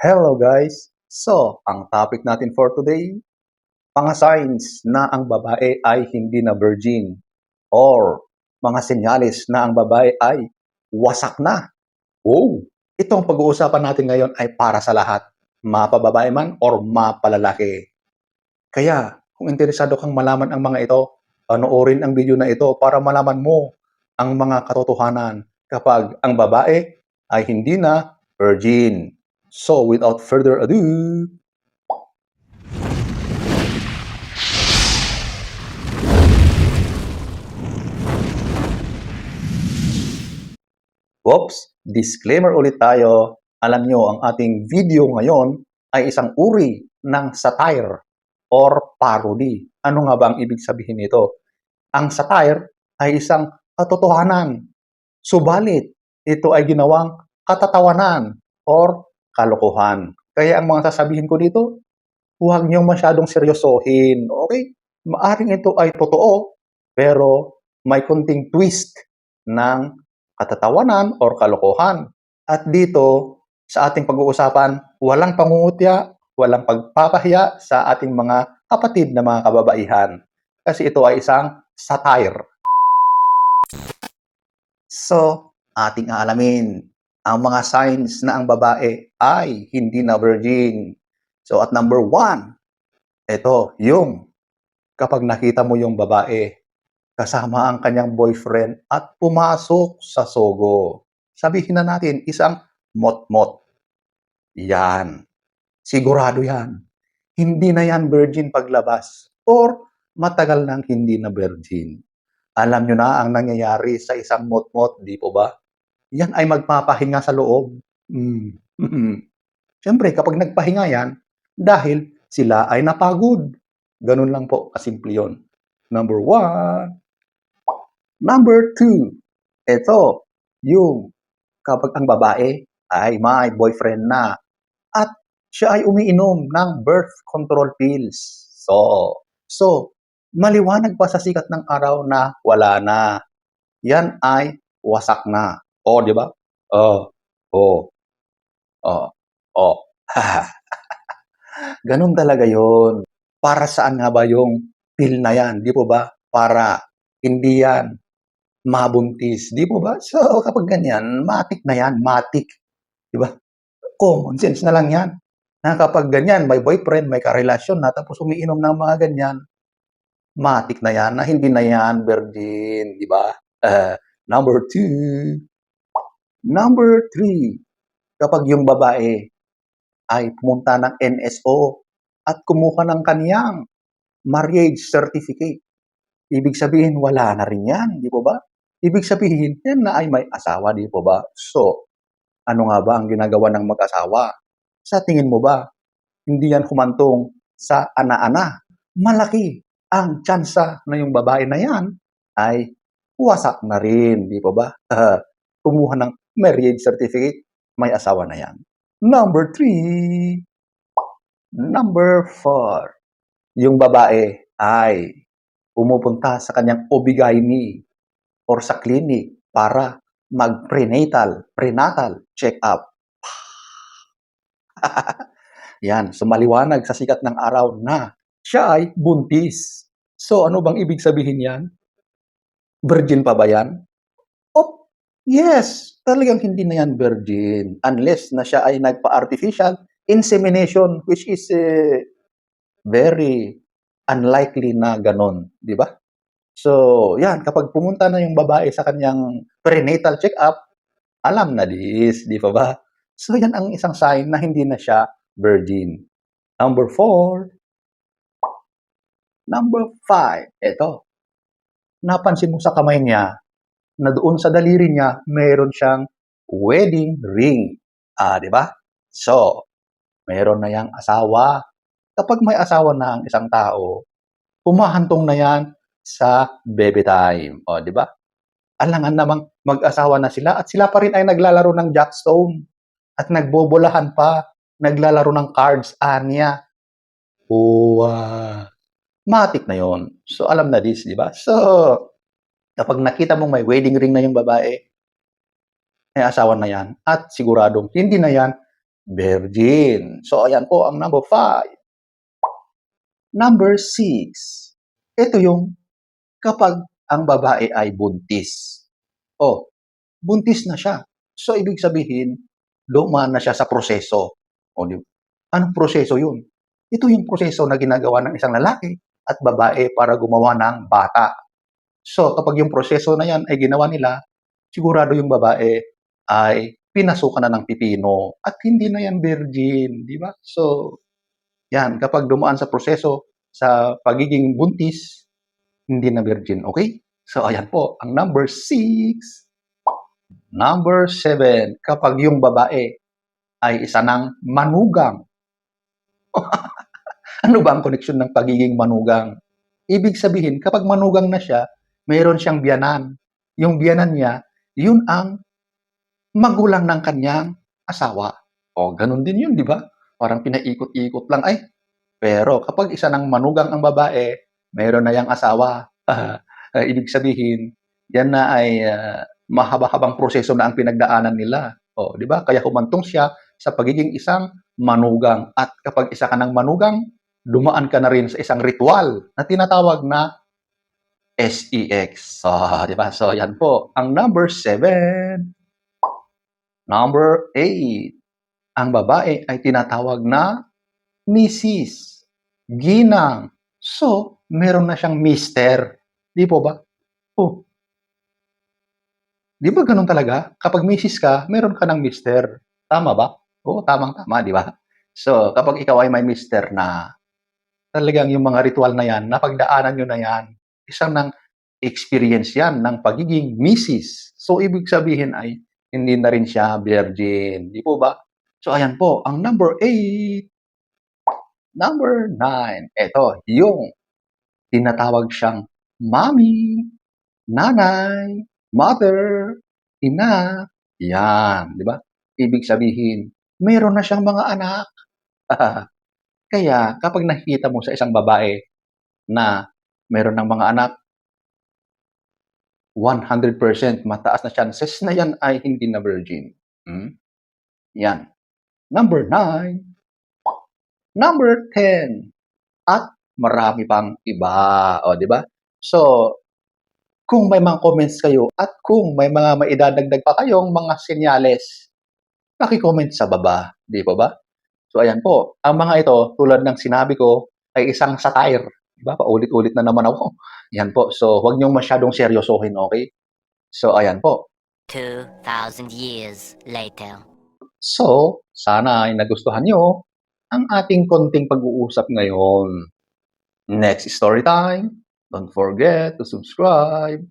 Hello guys! So, ang topic natin for today, mga signs na ang babae ay hindi na virgin or mga senyales na ang babae ay wasak na. Oh, itong pag-uusapan natin ngayon ay para sa lahat, mapababae man or mapalalaki. Kaya, kung interesado kang malaman ang mga ito, panoorin ang video na ito para malaman mo ang mga katotohanan kapag ang babae ay hindi na virgin. So, without further ado, Whoops! Disclaimer ulit tayo. Alam nyo, ang ating video ngayon ay isang uri ng satire or parody. Ano nga ba ang ibig sabihin nito? Ang satire ay isang katotohanan. Subalit, ito ay ginawang katatawanan or kalokohan. Kaya ang mga sasabihin ko dito, huwag niyong masyadong seryosohin. Okay? Maaring ito ay totoo, pero may konting twist ng katatawanan or kalokohan. At dito, sa ating pag-uusapan, walang pangungutya, walang pagpapahiya sa ating mga kapatid na mga kababaihan. Kasi ito ay isang satire. So, ating aalamin ang mga signs na ang babae ay hindi na virgin. So, at number one, ito, yung kapag nakita mo yung babae, kasama ang kanyang boyfriend at pumasok sa sogo. Sabihin na natin, isang mot-mot. Yan. Sigurado yan. Hindi na yan virgin paglabas or matagal nang hindi na virgin. Alam nyo na ang nangyayari sa isang mot-mot, di po ba? Yan ay magpapahinga sa loob. Mm. Siyempre, kapag nagpahinga yan, dahil sila ay napagod. Ganun lang po, kasimple yun. Number one. Number two. Ito, yung kapag ang babae ay may boyfriend na at siya ay umiinom ng birth control pills. So, so maliwanag pa sa sikat ng araw na wala na. Yan ay wasak na. O, di ba? Oh, oh, oh, oh. Ganun talaga yon. Para saan nga ba yung pill na yan? Di po ba? Para hindi yan mabuntis. Di po ba? So, kapag ganyan, matik na yan. Matik. Di ba? Common sense na lang yan. Na kapag ganyan, may boyfriend, may karelasyon na, tapos umiinom ng mga ganyan, matik na yan, na hindi na yan virgin. Di ba? Uh, number two. Number three. Kapag yung babae ay pumunta ng NSO at kumuha ng kaniyang marriage certificate. Ibig sabihin, wala na rin yan, di po ba? Ibig sabihin, yan na ay may asawa, di po ba? So, ano nga ba ang ginagawa ng mag-asawa? Sa tingin mo ba, hindi yan humantong sa ana-ana? Malaki ang tsansa na yung babae na yan ay wasak na rin, di po ba? kumuha ng marriage certificate, may asawa na yan. Number three. Number four. Yung babae ay pumupunta sa kanyang obigaini or sa clinic para mag-prenatal, prenatal check-up. Yan, sumaliwanag sa sikat ng araw na siya ay buntis. So ano bang ibig sabihin yan? Virgin pa ba yan? Yes, talagang hindi na yan virgin unless na siya ay nagpa-artificial insemination which is uh, very unlikely na ganon, di ba? So, yan, kapag pumunta na yung babae sa kanyang prenatal check-up, alam na this, di ba ba? So, yan ang isang sign na hindi na siya virgin. Number four. Number five. Ito. Napansin mo sa kamay niya na doon sa daliri niya, mayroon siyang wedding ring. Ah, di ba? So, mayroon na yang asawa. Kapag may asawa na ang isang tao, pumahantong na yan sa baby time. O, di ba? Alangan namang mag-asawa na sila at sila pa rin ay naglalaro ng jackstone at nagbobolahan pa, naglalaro ng cards, anya. Uwa. Matik na yon. So, alam na this, di ba? So, kapag nakita mong may wedding ring na yung babae, may asawa na yan at siguradong hindi na yan virgin. So, ayan po ang number 5. Number 6. Ito yung kapag ang babae ay buntis. Oh, buntis na siya. So, ibig sabihin, dumaan na siya sa proseso. O, Anong proseso yun? Ito yung proseso na ginagawa ng isang lalaki at babae para gumawa ng bata. So, kapag yung proseso na yan ay ginawa nila, sigurado yung babae ay pinasukan na ng pipino at hindi na yan virgin, di ba? So, yan, kapag dumaan sa proseso sa pagiging buntis, hindi na virgin, okay? So, ayan po, ang number 6. Number 7, kapag yung babae ay isa ng manugang. ano ba ang koneksyon ng pagiging manugang? Ibig sabihin, kapag manugang na siya, mayroon siyang biyanan. Yung biyanan niya, yun ang magulang ng kanyang asawa. O, ganun din yun, di ba? Parang pinaikot-ikot lang. Ay, pero kapag isa ng manugang ang babae, mayroon na yung asawa. Ah, ibig sabihin, yan na ay ah, mahaba-habang proseso na ang pinagdaanan nila. O, di ba? Kaya humantong siya sa pagiging isang manugang. At kapag isa ka ng manugang, dumaan ka na rin sa isang ritual na tinatawag na SEX. So, di ba? So, yan po. Ang number 7. Number 8. Ang babae ay tinatawag na Mrs. Ginang. So, meron na siyang mister. Di po ba? Oh. Di ba ganun talaga? Kapag Mrs. ka, meron ka ng mister. Tama ba? Oo, tamang-tama, di ba? So, kapag ikaw ay may mister na, talagang yung mga ritual na yan, napagdaanan nyo na yan, isang ng experience yan ng pagiging Mrs. So, ibig sabihin ay, hindi na rin siya virgin. Di po ba? So, ayan po, ang number 8. Number 9. Ito, yung tinatawag siyang mommy, nanay, mother, ina. Yan, di ba? Ibig sabihin, meron na siyang mga anak. Kaya, kapag nakikita mo sa isang babae na meron ng mga anak, 100% mataas na chances na yan ay hindi na virgin. Hmm? Yan. Number 9. Number 10. At marami pang iba. O, di ba? So, kung may mga comments kayo at kung may mga maidadagdag pa kayong mga senyales, paki-comment sa baba. Di po ba? So, ayan po. Ang mga ito, tulad ng sinabi ko, ay isang satire. Diba? Paulit-ulit na naman ako. Yan po. So, huwag niyong masyadong seryosohin, okay? So, ayan po. 2,000 years later. So, sana ay nagustuhan niyo ang ating konting pag-uusap ngayon. Next story time. Don't forget to subscribe.